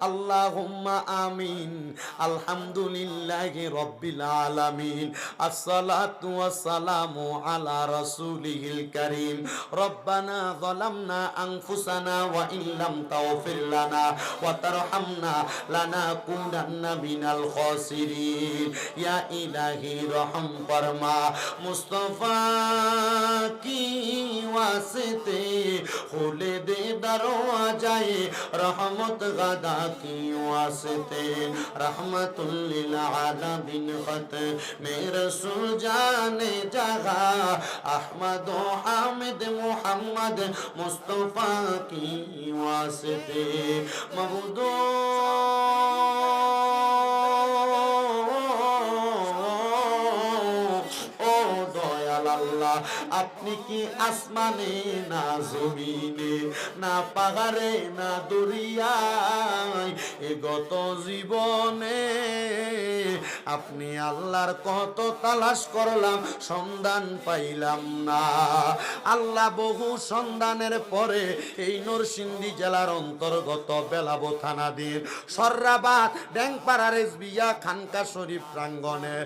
আল্লাহুম্মা আমিন। আমিন। রাব্বিল আলা রব্বানা ওয়া ইন লাম তাগফির লানা ওয়া তারহামনা মিনাল খাসিরিন। ইয়া ইলাহি রহম ফরমা। মুস্তাফা কি ওয়াসিতে, খুলে দে দরওয়াজায়ে। রহমত গাদা কি ওয়াসিতে, রহমতুল আলামিন খত। মে রসূল জানে জাগা, আহমদ ও হামিদ মুহাম্মদ মুস্তাফা কি ওয়াসিতে। আপনি কি আসমানে না জমিনে না পাহাড়ে না দরিয়ায়? এ গত জীবনে আপনি আল্লাহর কত তালাশ করলাম, সন্ধান পাইলাম না। আল্লাহ বহু সন্ধানের পরে এই নরসিংদী জেলার অন্তর্গত বেলাবো থানাধীন সর্রাবাদ ড্যাংপাড়া রেজবিয়া খানকা শরীফ প্রাঙ্গণে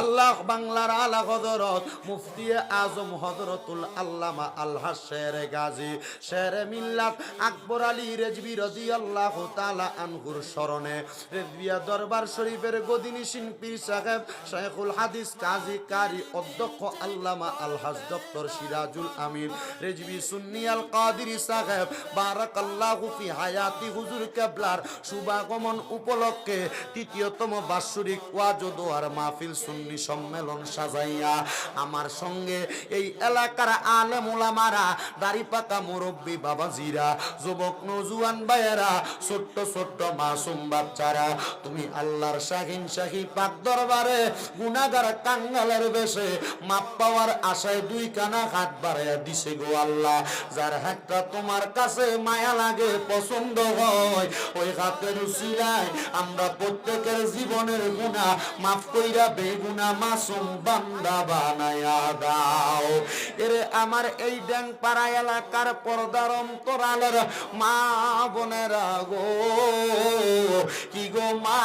আল্লাহ বাংলার আলা হজরত মুফতি আজম হজরতুল আল্লামা আল্লাহ শের গাজী, শের মিল্লাত আকবর আলী রেজবি রাজি আল্লাহ তালা আনহুর স্মরণে। রেজবিয়া দরবার শরীফের গদিনিসিন পীর সাহেব শেখুল হাদিস কাজী কারি অধ্যক্ষ আল্লামা আলহাজ ডক্টর সিরাজুল আমির রেজবি সুন্নি আল কাদিরি সাহেব, বারাকাল্লাহু ফি হায়াতি হুজুর কেবলার শুভাগমন উপলক্ষে তৃতীয়তম বাৎসরিক ওয়াজ দোয়ার মাহফিল সুন্নি সম্মেলন সাজাইয়া। আমার সঙ্গে এই এলাকার আলেম ওলামারা দাড়ি পাকা মুরব্বী বাবাজিরা, যুবক নজুয়ান ভাইয়েরা, ছোট্ট ছোট্ট মাসুম বাচ্চারা, তুমি আল্লাহর শাহিন শাহি পাক দরবারে গুনাগার কাঙ্গালের বেশে মাপ পাওয়ার আশায় দুই কানা হাত বাড়াইয়া দিছে গো আল্লাহ। যার হাতটা তোমার কাছে মায়া লাগে, পছন্দ হয়, ওই হাতের উসিলায় আমরা প্রত্যেকের জীবনের গুণা মাফ কইরা বেগুনা মাসুম বান্দা বানায়া দাও। এরে আমার এই ড্যাং পাড়া এলাকার পর্দার অন্তরালের মা বোনেরা গো। কি গো মা?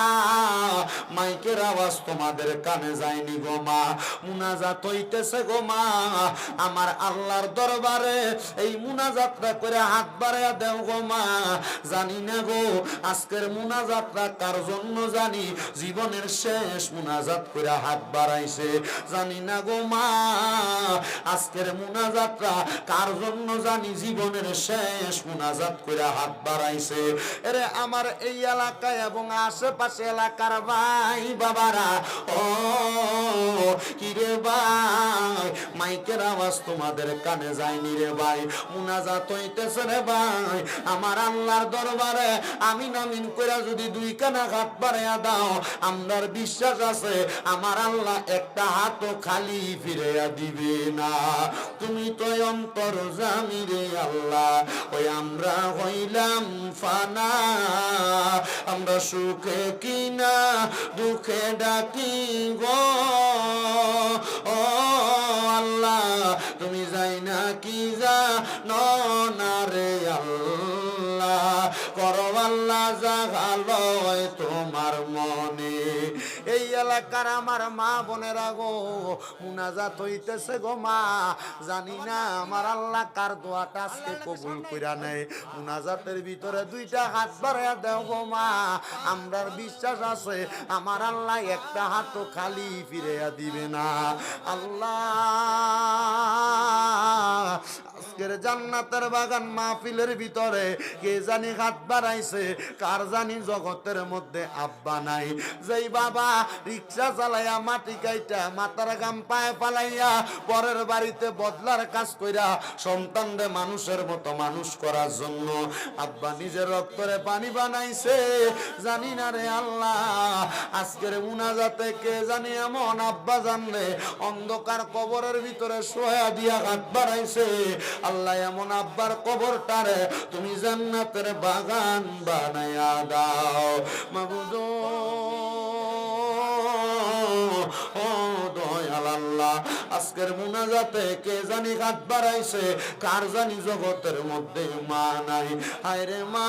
মাইকের আওয়াজ তোমাদের কানে যায়নি গো মা। মুনাজাত হইতেছে গো মা। আমার আল্লাহর দরবারে এই মুনাজাতটা করে হাত বাড়াইয়া দেও গো মা। জানি না গো, আজকের মুনাজাতটা কার জন্য জানি? জীবনের শেষ মুনাজাত করে হাত বাড়াইছে। জানি না গো মা, আজকের মুনাজাতটা কার জন্য জানি? জীবনের শেষ মুনাজাত করে হাত বাড়াইছে। এরে আমার এই এলাকায় এবং আশেপাশে এলাকার ভাই বাবারা। ও, কিরে ভাই, মাইকের আওয়াজ তোমাদের কানে যায়নি রে ভাই। মুনাজাত হইতেছে রে ভাই, আমার আল্লাহর দরবারে আমি নামিন করে যদি দুই কানা হাত বাড়াইয়া দাও আমার বিশ্বাস আছে, আমার আল্লাহ একটা হাতও খালি ফিরিয়া দিবে না। তুমি তো অন্তর জামি রে আল্লাহ, ওই আমরা হইলাম ফানা। আমরা সুখে কিনা, দুঃখে ডাকি ও আল্লাহ, তুমি যাই না কি যা না রে আল্লাহ? করো আল্লাহ জাগালয় তোমার মনে। এই এলাকার আমার মা বোনেরা গো, মুনাজাত হইতেছে গো মা। জানি না আমার আল্লাহ কার দোয়াটা আজকে কবুল কইরা নেয়। মুনাজাতের ভিতরে দুইটা হাত বাড়াইয়া দেও গো মা। আমরার বিশ্বাস আছে, আমার আল্লাহ একটা হাতও খালি ফিরাইয়া দিবে না। আল্লাহ আজকের জান্নাতের বাগান মাহফিলের ভিতরে কে জানি হাত বাড়াইছে, কার জানি জগতের মধ্যে আব্বা নাই। যেই বাবা রিক্সা চালাইয়া মাটি কাইটা, মাথার গাম পায়ে পালাইয়া পরের বাড়িতে বদলার কাজ কইরা সন্তানরে মানুষের মতো মানুষ করার জন্য আব্বা নিজের রক্তরে পানি বানাইছে। জানি না রে আল্লাহ, আজকের মুনাজাতে কে জানি এমন আব্বা জানলে অন্ধকার কবরের ভিতরে সোয়া দিয়া হাত বাড়াইছে। আল্লাহ এমন আব্বার কবরটারে তুমি জান্নাতের বাগান বানায়া দাও। মাবুদো ও দয়াল আল্লাহ আজকের মুনাজাতে কে জানি হাত বাড়াইছে, কার জানি জগতের মধ্যে মা নাই। হায় রে মা,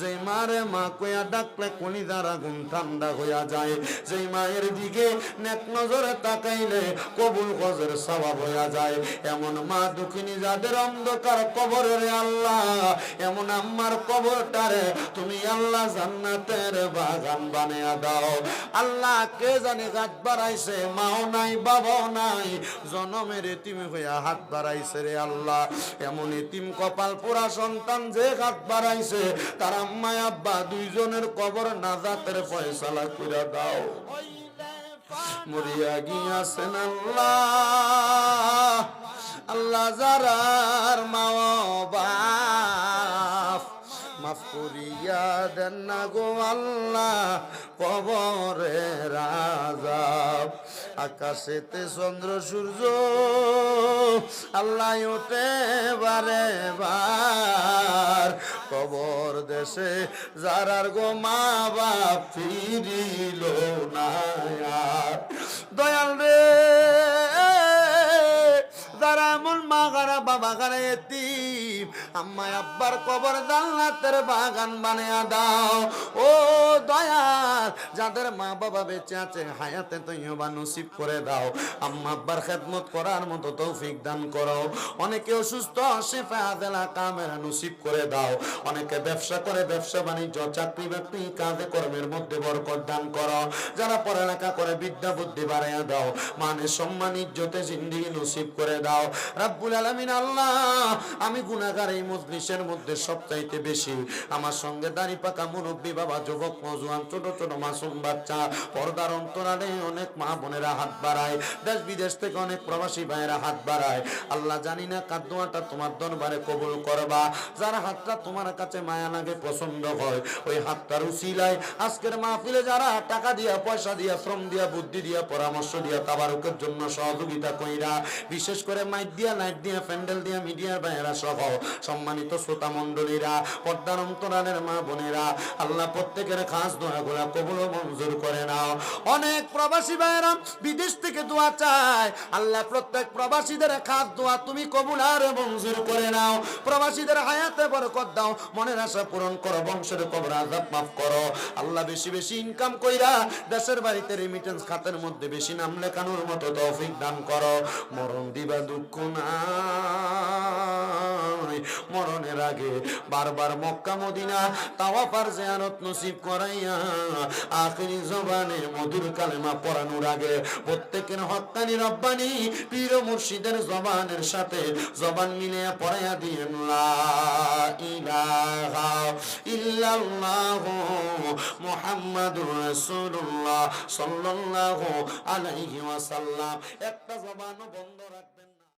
যে মা রে মা কইয়া ডাকলে কোনি দ্বারা গুণ ঠান্ডা হইয়া যায়। যে মায়ের দিকে নেক নজরে তাকাইলে কবুল গজের স্বভাব হইয়া যায়। এমন মা দুঃখিনী যাদের অন্ধকার কবরের আল্লাহ, এমন আম্মার কবরটারে তুমি আল্লাহ জান্নাতের বাগান বানিয়ে দাও। আল্লাহ কে জানে গাছ বাড়াইছে, মাও নাই, বাবাও নাই। জনমের এতিম হইয়া হাত বাড়াইছে রে আল্লাহ। এমন এতিম কপাল পুরা সন্তান যে হাত বাড়াইছে, তার আম্মায় আব্বা দুইজনের কবর নাজাতের ফয়সালা করে দাও। মরিয়া গিয়াছেন আল্লাহ। আল্লাহ যারার মাও বাপ, মাফ করিয়া দেন না গো আল্লাহ কবরে রাজা আকাশেতে চন্দ্র, সূর্য, আল্লাহ ওঠে বারে বার। কবর দেশে যারার গো মা বাপ ফিরিল না দয়াল রে আম্মা, আব্বার কবর জান্নাতের বাগান বানিয়ে দাও। ও দয়াল, যাদের মা বাবা বেঁচে আছে, হায়াতে তৈবা নসিব করে দাও। আম্মা, আব্বার খেদমত করার মতো তৌফিক দান করো। অনেকে অসুস্থ, শেফা আদেলা কামেরা নসিব করে দাও। অনেকে ব্যবসা করে, ব্যবসা বাণিজ্য চাকরি বাকরি কাজে কর্মের মধ্যে বরকত দান করো। যারা পড়ালেখা করে, বিদ্যা বুদ্ধি বাড়াইয়া দাও। মানে সম্মান, ইজ্জতে জিন্দিগি নসিব করে দাও। রাব্বুল আলামিন, আল্লাহ, আমি এই মজলিসের মধ্যে সবচাইতে বেশি। আমার সঙ্গে দাড়ি পাকা মুরব্বী বাবা, যুবক নজওয়ান ছোট ছোট, মাসুম বাচ্চা, পর্দার অন্তরালে অনেক মা বোনেরা হাত বাড়ায়, দেশ বিদেশ থেকে অনেক প্রবাসী ভাইয়েরা হাত বাড়ায়। আল্লাহ জানি না কার দোয়াটা তোমার দরবারে কবুল করবা, যারা হাতটা তোমার কাছে মায়া লাগে পছন্দ হয়। ওই হাতটার উসিলায় আজকের মাহফিলে যারা টাকা দিয়া, পয়সা দিয়া, শ্রম দিয়া, বুদ্ধি দিয়া, পরামর্শ দিয়া তাবারুকের জন্য সহযোগিতা কইরা, বিশেষ করে মাইক দিয়া, লাইট দিয়া, প্যান্ডেল দিয়া, মিডিয়ার ভাইয়েরা সহ সম্মানিত শ্রোতা পর্দার অন্তরালের মা বোনেরা, আল্লাহ প্রত্যেকের খাস দোয়া গোলা কবুল মঞ্জুর করে নাও। অনেক প্রবাসী ভাইয়েরা বিদেশ থেকে দোয়া চায়। আল্লাহ প্রত্যেক প্রবাসীদের খাস দোয়া তুমি কবুল আর মঞ্জুর করে নাও। প্রবাসীদের হায়াতে বরকত দাও, মনের আশা পূরণ করো, বংশের কবর আজাব মাফ করো। আল্লাহ বেশি বেশি ইনকাম কইরা দেশের বাড়িতে রেমিটেন্স খাতের মধ্যে বেশি নাম লেখানোর মতো তৌফিক দান করো। মরণ দিবা দুঃখ মরণের আগে বারবার মক্কা, মদিনা তাওয়াফার জিয়ারত নসিব করাইয়া আখিরি জবানে মধুর কালেমা পড়ানোর আগে প্রত্যেকের হক্কানি রব্বানি পীর মুর্শিদের জবানের সাথে জবান মিলে পড়াইয়া দিয়েন ইল্লাল্লাহু মুহাম্মাদুর রাসূলুল্লাহ সাল্লাল্লাহু আলাইহি ওয়াসাল্লাম একটা জবানও বন্ধ রাখবেন।